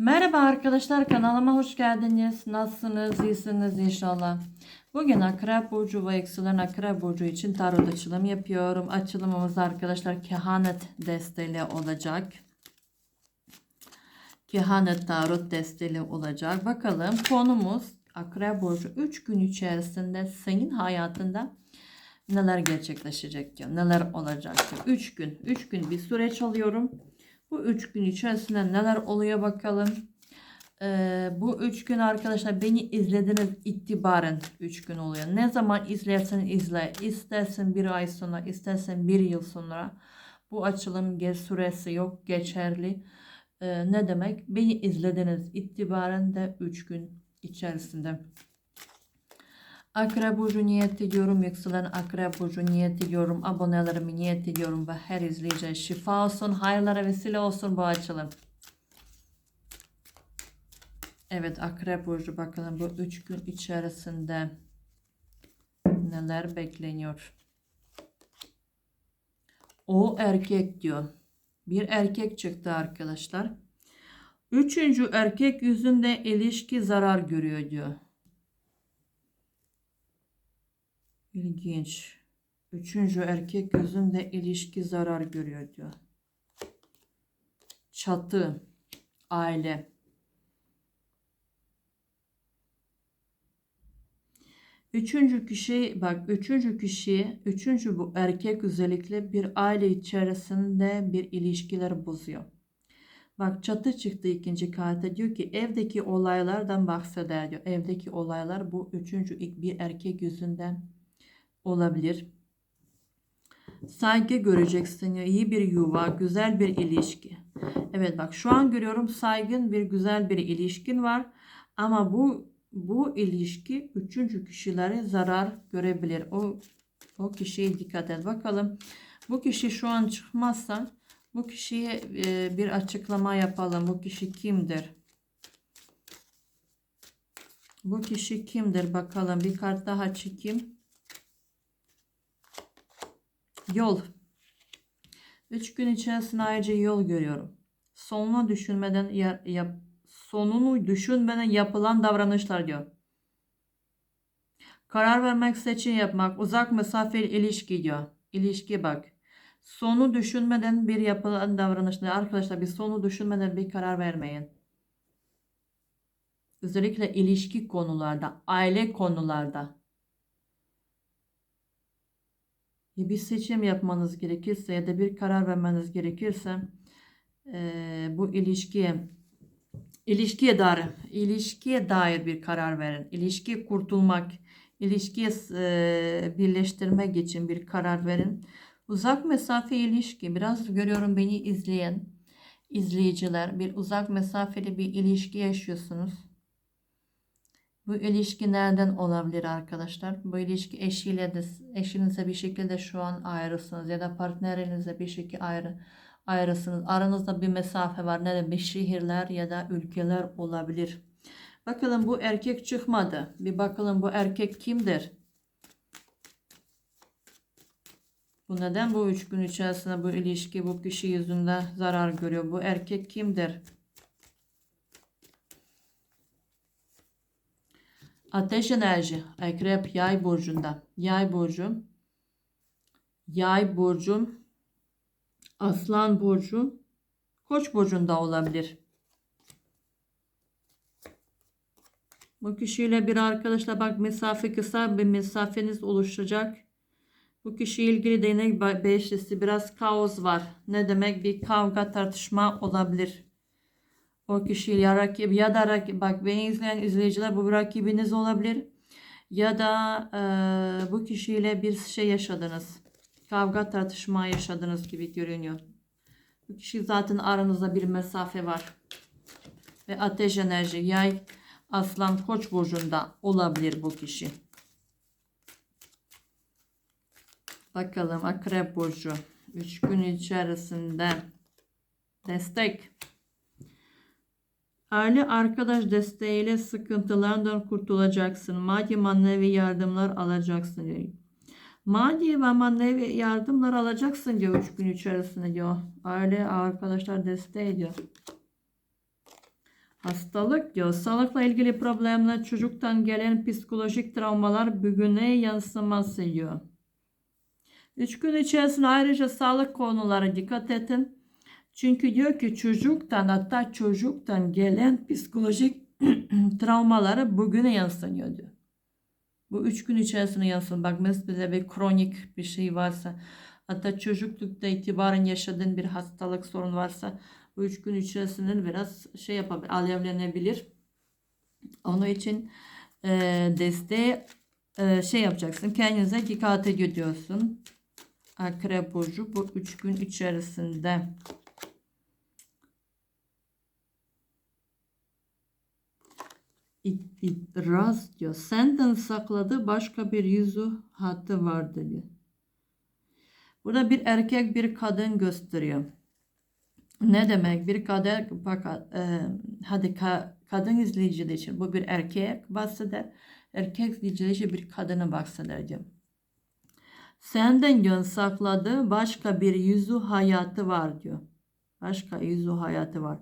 Merhaba arkadaşlar kanalıma hoş geldiniz. Nasılsınız? İyisiniz inşallah. Bugün Akrep Burcu ve Yükselen Akrep Burcu için tarot açılım yapıyorum. Açılımımız arkadaşlar kehanet desteğiyle olacak. Kehanet tarot desteğiyle olacak. Bakalım konumuz Akrep Burcu 3 gün içerisinde senin hayatında neler gerçekleşecek diyor. Neler olacak diyor. 3 gün. 3 gün bir süreç alıyorum. Bu 3 gün içerisinde neler oluyor bakalım. Ee, bu 3 gün arkadaşlar beni izlediniz itibaren 3 gün oluyor. Ne zaman izlersen izle. İstersen bir ay sonra, istersen bir yıl sonra. Bu açılım geç süresi yok geçerli. Ee, ne demek? Beni izlediniz itibaren de 3 gün içerisinde. Akrep Burcu niyet ediyorum. Yükselen Akrep Burcu niyet ediyorum. Abonelerimi niyet ediyorum ve her izleyiciye şifa olsun, hayırlara vesile olsun bu açılım. Evet Akrep Burcu bakalım bu 3 gün içerisinde neler bekleniyor. O erkek diyor. Bir erkek çıktı arkadaşlar. Üçüncü erkek yüzünde ilişki zarar görüyor diyor. İlginç. Üçüncü erkek gözünde ilişki zarar görüyor diyor. Çatı, aile. Üçüncü kişi, bak üçüncü kişi, üçüncü bu erkek özellikle bir aile içerisinde bir ilişkiler bozuyor. Bak çatı çıktı ikinci karta diyor ki evdeki olaylardan bahseder diyor. Evdeki olaylar bu üçüncü ilk bir erkek yüzünden olabilir. Saygı göreceksin iyi bir yuva, güzel bir ilişki. Evet bak şu an görüyorum saygın bir güzel bir ilişkin var ama bu bu ilişki üçüncü kişilere zarar görebilir. O o kişiye dikkat et. Bakalım bu kişi şu an çıkmazsa bu kişiye e, bir açıklama yapalım. Bu kişi kimdir? Bu kişi kimdir? Bakalım bir kart daha çekeyim. Yol. Üç gün içerisinde ayrıca yol görüyorum. Sonunu düşünmeden yap, yap, sonunu düşünmeden yapılan davranışlar diyor. Karar vermek, seçim yapmak, uzak mesafeli ilişki diyor. İlişki bak. Sonu düşünmeden bir yapılan davranışlar. Arkadaşlar bir sonu düşünmeden bir karar vermeyin. Özellikle ilişki konularda, aile konularda. Ya bir seçim yapmanız gerekirse ya da bir karar vermeniz gerekirse e, bu ilişkiye ilişkiye dair ilişkiye dair bir karar verin. İlişki kurtulmak, ilişkiyi e, birleştirmek için bir karar verin. Uzak mesafe ilişki biraz görüyorum beni izleyen izleyiciler bir uzak mesafeli bir ilişki yaşıyorsunuz. Bu ilişki nereden olabilir arkadaşlar? Bu ilişki eşiyle de eşinize bir şekilde şu an ayrısınız ya da partnerinizle bir şekilde ayrı ayrısınız. Aranızda bir mesafe var. Ne de bir şehirler ya da ülkeler olabilir. Bakalım bu erkek çıkmadı. Bir bakalım bu erkek kimdir? Bu neden bu üç gün içerisinde bu ilişki bu kişi yüzünden zarar görüyor? Bu erkek kimdir? Ateş enerji. Akrep yay burcunda. Yay burcu. Yay burcu. Aslan burcu. Koç burcunda olabilir. Bu kişiyle bir arkadaşla bak mesafe kısa bir mesafeniz oluşacak. Bu kişiyle ilgili değnek beşlisi biraz kaos var. Ne demek bir kavga tartışma olabilir. O kişi ya rakip ya da rakip bak beni izleyen izleyiciler bu rakibiniz olabilir. Ya da e, bu kişiyle bir şey yaşadınız. Kavga tartışma yaşadınız gibi görünüyor. Bu kişi zaten aranızda bir mesafe var. Ve ateş enerji yay aslan koç burcunda olabilir bu kişi. Bakalım akrep burcu. 3 gün içerisinde destek. Aile arkadaş desteğiyle sıkıntılardan kurtulacaksın. Maddi manevi yardımlar alacaksın diyor. Maddi ve manevi yardımlar alacaksın diyor 3 gün içerisinde diyor. Aile arkadaşlar desteği diyor. Hastalık diyor. Sağlıkla ilgili problemler çocuktan gelen psikolojik travmalar bugüne yansıması diyor. Üç gün içerisinde ayrıca sağlık konulara dikkat edin. Çünkü diyor ki çocuktan hatta çocuktan gelen psikolojik travmaları bugüne yansınıyor diyor. Bu üç gün içerisinde yansın. Bak mesela bir kronik bir şey varsa hatta çocuklukta itibaren yaşadığın bir hastalık sorun varsa bu üç gün içerisinde biraz şey yapabilir, alevlenebilir. Onun için e, desteği e, şey yapacaksın. Kendinize dikkat ediyorsun. Akrep burcu bu üç gün içerisinde İtiraz diyor. Senden sakladığı başka bir yüzü hattı vardı diyor. Burada bir erkek bir kadın gösteriyor. Ne demek? Bir kadın bak e, hadi ka- kadın izleyiciler için bu bir erkek bahseder. Erkek izleyiciler için bir kadını bahseder diyor. Senden diyor sakladığı başka bir yüzü hayatı var diyor. Başka yüzü hayatı var.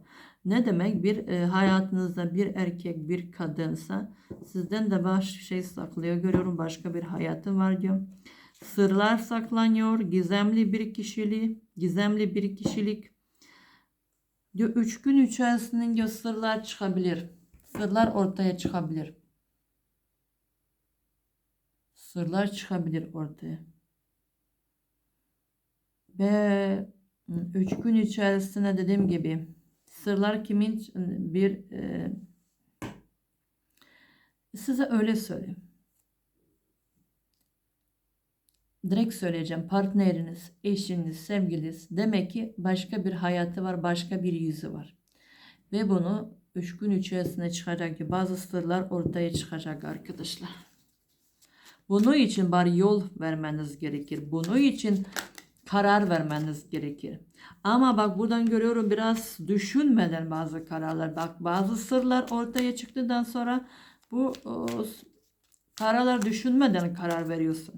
Ne demek? Bir e, hayatınızda bir erkek bir kadınsa sizden de başka şey saklıyor. Görüyorum başka bir hayatı var diyor. Sırlar saklanıyor. Gizemli bir kişiliği, gizemli bir kişilik. Diyor üç gün içerisinde diyor sırlar çıkabilir. Sırlar ortaya çıkabilir. Sırlar çıkabilir ortaya. Ve üç gün içerisinde dediğim gibi sırlar kimin bir e, size öyle söyleyeyim. Direkt söyleyeceğim. Partneriniz, eşiniz, sevgiliniz demek ki başka bir hayatı var, başka bir yüzü var. Ve bunu üç gün içerisinde çıkacak ki bazı sırlar ortaya çıkacak arkadaşlar. Bunun için bari yol vermeniz gerekir. Bunun için karar vermeniz gerekir. Ama bak buradan görüyorum biraz düşünmeden bazı kararlar. Bak bazı sırlar ortaya çıktıktan sonra bu o, kararlar düşünmeden karar veriyorsun.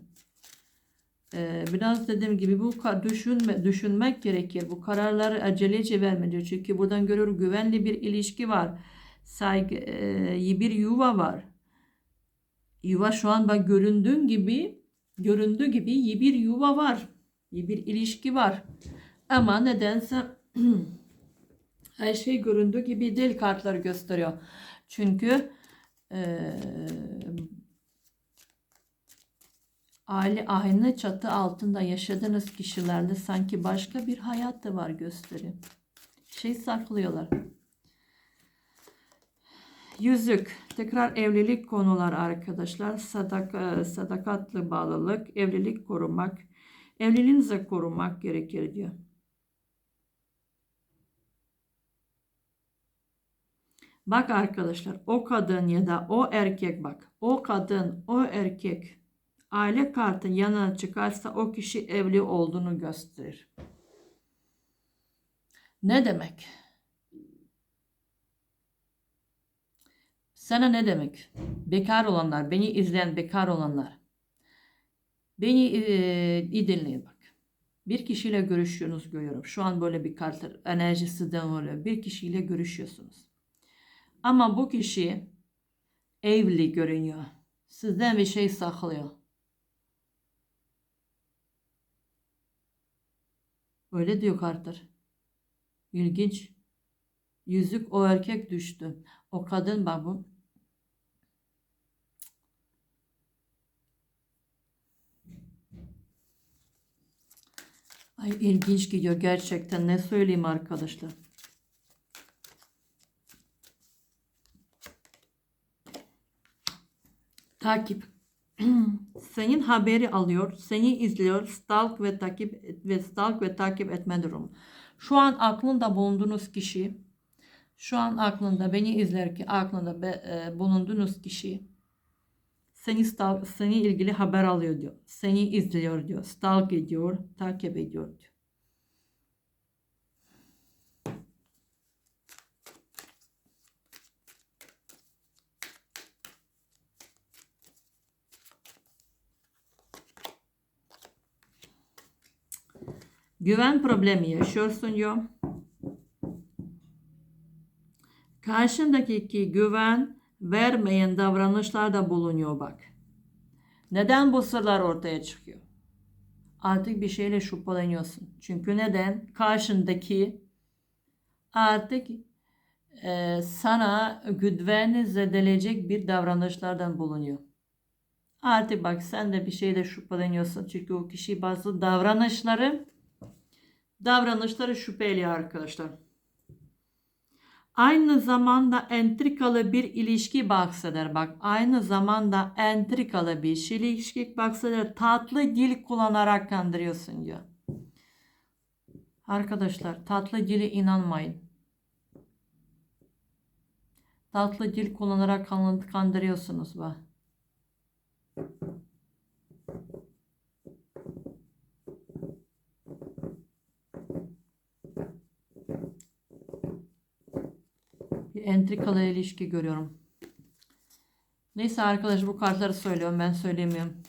Ee, biraz dediğim gibi bu düşünme, düşünmek gerekir. Bu kararları acelece vermeyecek. Çünkü buradan görüyorum güvenli bir ilişki var. Saygı, e, bir yuva var. Yuva şu an bak göründüğün gibi göründüğü gibi iyi bir yuva var. Bir ilişki var. Ama nedense her şey göründüğü gibi değil kartları gösteriyor. Çünkü eee aile aynı çatı altında yaşadığınız kişilerle sanki başka bir hayat da var gösteriyor. Şey saklıyorlar. Yüzük. Tekrar evlilik konular arkadaşlar. Sadaka, sadakatli bağlılık, evlilik korumak, evliliğinizi korumak gerekir diyor. Bak arkadaşlar o kadın ya da o erkek bak. O kadın, o erkek aile kartın yanına çıkarsa o kişi evli olduğunu gösterir. Ne demek? Sana ne demek? Bekar olanlar, beni izleyen bekar olanlar. Beni e, iyi dinleyin bak. Bir kişiyle görüşüyorsunuz görüyorum. Şu an böyle bir kart enerjisi de oluyor. Bir kişiyle görüşüyorsunuz. Ama bu kişi evli görünüyor. Sizden bir şey saklıyor. Öyle diyor kartlar. İlginç. Yüzük o erkek düştü. O kadın bak. Ay ilginç gidiyor gerçekten. Ne söyleyeyim arkadaşlar. Takip. Senin haberi alıyor, seni izliyor, stalk ve takip ve stalk ve takip etme durumu. Şu an aklında bulunduğunuz kişi, şu an aklında beni izlerken aklında be, e, bulunduğunuz kişi seni stalk, seni ilgili haber alıyor diyor. Seni izliyor diyor. Stalk ediyor, takip ediyor diyor. Güven problemi yaşıyorsun diyor. Karşındaki güven vermeyen davranışlarda bulunuyor bak. Neden bu sırlar ortaya çıkıyor? Artık bir şeyle şüpheleniyorsun. Çünkü neden? Karşındaki artık e, sana güvenini zedeleyecek bir davranışlardan bulunuyor. Artık bak sen de bir şeyle şüpheleniyorsun. Çünkü o kişi bazı davranışları davranışları şüpheli arkadaşlar. Aynı zamanda entrikalı bir ilişki bahseder. Bak aynı zamanda entrikalı bir ilişki bahseder. Tatlı dil kullanarak kandırıyorsun diyor. Arkadaşlar tatlı dile inanmayın. Tatlı dil kullanarak kan- kandırıyorsunuz bak. Bir entrikalı ilişki görüyorum. Neyse arkadaş bu kartları söylüyorum ben söylemiyorum.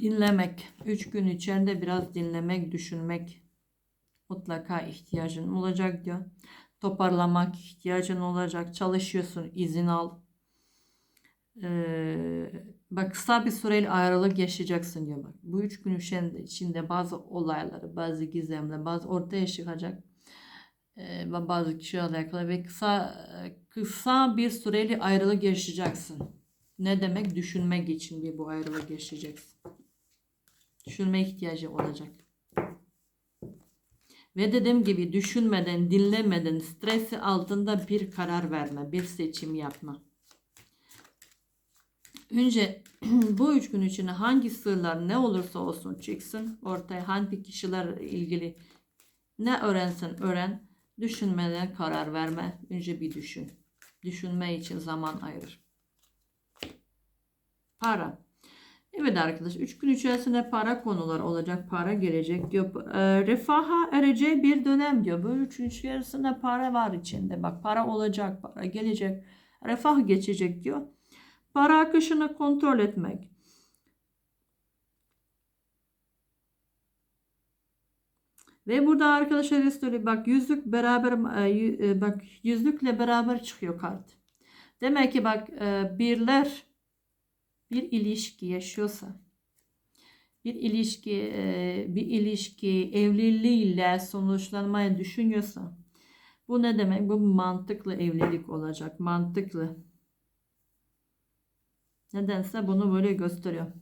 Dinlemek. Üç gün içerisinde biraz dinlemek, düşünmek mutlaka ihtiyacın olacak diyor. Toparlamak ihtiyacın olacak. Çalışıyorsun, izin al. Ee, bak kısa bir süreli ayrılık yaşayacaksın diyor bak. Bu üç gün içinde, bazı olayları, bazı gizemler, bazı ortaya çıkacak ve bazı kişiyle alakalı ve kısa kısa bir süreli ayrılık yaşayacaksın. Ne demek? Düşünmek için bir bu ayrılık yaşayacaksın. Düşünme ihtiyacı olacak. Ve dediğim gibi düşünmeden, dinlemeden, stresi altında bir karar verme, bir seçim yapma. Önce bu üç gün içinde hangi sırlar ne olursa olsun çıksın ortaya hangi kişiler ilgili ne öğrensen öğren düşünmeden karar verme. Önce bir düşün. Düşünme için zaman ayır para. Evet arkadaş 3 gün içerisinde para konular olacak para gelecek diyor. E, refaha ereceği bir dönem diyor. Bu 3 gün içerisinde para var içinde. Bak para olacak para gelecek. Refah geçecek diyor Para akışını kontrol etmek. Ve burada arkadaşlar söyleyeyim bak yüzlük beraber e, bak yüzlükle beraber çıkıyor kart. Demek ki bak e, birler bir ilişki yaşıyorsa bir ilişki e, bir ilişki evliliğiyle sonuçlanmayı düşünüyorsa bu ne demek? Bu mantıklı evlilik olacak. Mantıklı. Nedense bunu böyle gösteriyor.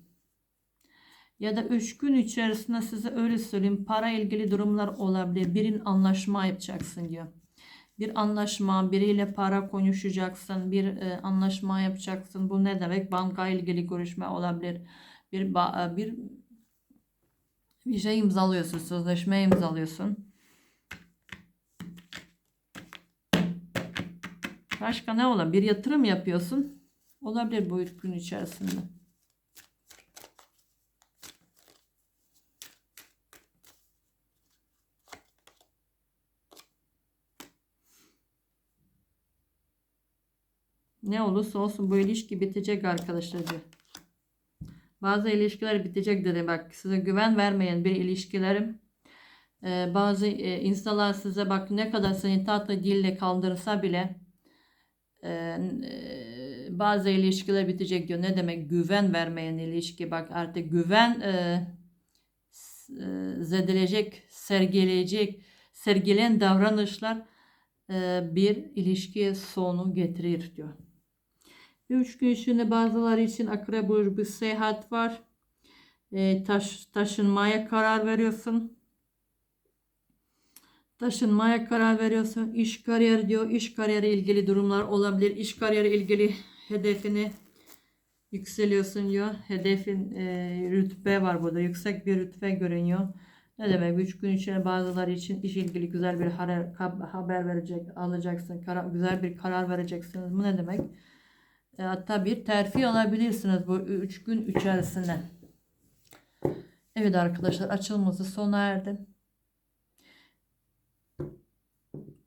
Ya da 3 gün içerisinde size öyle söyleyeyim para ilgili durumlar olabilir. Birin anlaşma yapacaksın diyor. Bir anlaşma, biriyle para konuşacaksın, bir e, anlaşma yapacaksın. Bu ne demek? Banka ilgili görüşme olabilir. Bir bir bir şey imzalıyorsun, sözleşme imzalıyorsun. Başka ne olabilir? Bir yatırım yapıyorsun. Olabilir bu üç gün içerisinde. Ne olursa olsun bu ilişki bitecek arkadaşlar diyor. Bazı ilişkiler bitecek dedi. Bak size güven vermeyen bir ilişkilerim. Ee, bazı e, insanlar size bak ne kadar seni tatlı dille kaldırsa bile e, e, bazı ilişkiler bitecek diyor. Ne demek güven vermeyen ilişki? Bak artık güven e, e, zedelecek, sergileyecek, sergilen davranışlar e, bir ilişkiye sonu getirir diyor. Üç gün içinde bazıları için akrep bir seyahat var. E, taş, taşınmaya karar veriyorsun. Taşınmaya karar veriyorsun. İş kariyer diyor. İş kariyeri ilgili durumlar olabilir. İş kariyeri ilgili hedefini yükseliyorsun diyor. Hedefin e, rütbe var burada. Yüksek bir rütbe görünüyor. Ne demek? 3 gün içinde bazıları için iş ilgili güzel bir haber, haber verecek, alacaksın. Karar, güzel bir karar vereceksiniz. Bu ne demek? E, hatta bir terfi alabilirsiniz bu 3 gün içerisinde. Evet arkadaşlar açılması sona erdi.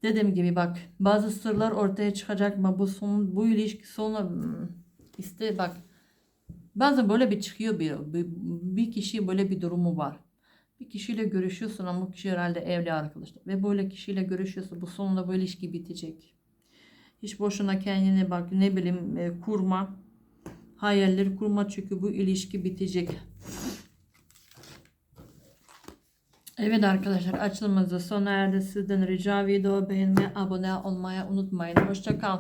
Dediğim gibi bak bazı sırlar ortaya çıkacak mı bu son bu ilişki sonu hmm, işte bak bazen böyle bir çıkıyor bir, bir bir kişi böyle bir durumu var. Bir kişiyle görüşüyorsun ama bu kişi herhalde evli arkadaşlar. Ve böyle kişiyle görüşüyorsun. Bu sonunda bu ilişki bitecek. Hiç boşuna kendine bak ne bileyim e, kurma. Hayalleri kurma çünkü bu ilişki bitecek. Evet arkadaşlar açılımımız da sona erdi. Sizden rica video beğenmeyi, abone olmayı unutmayın. Hoşçakal.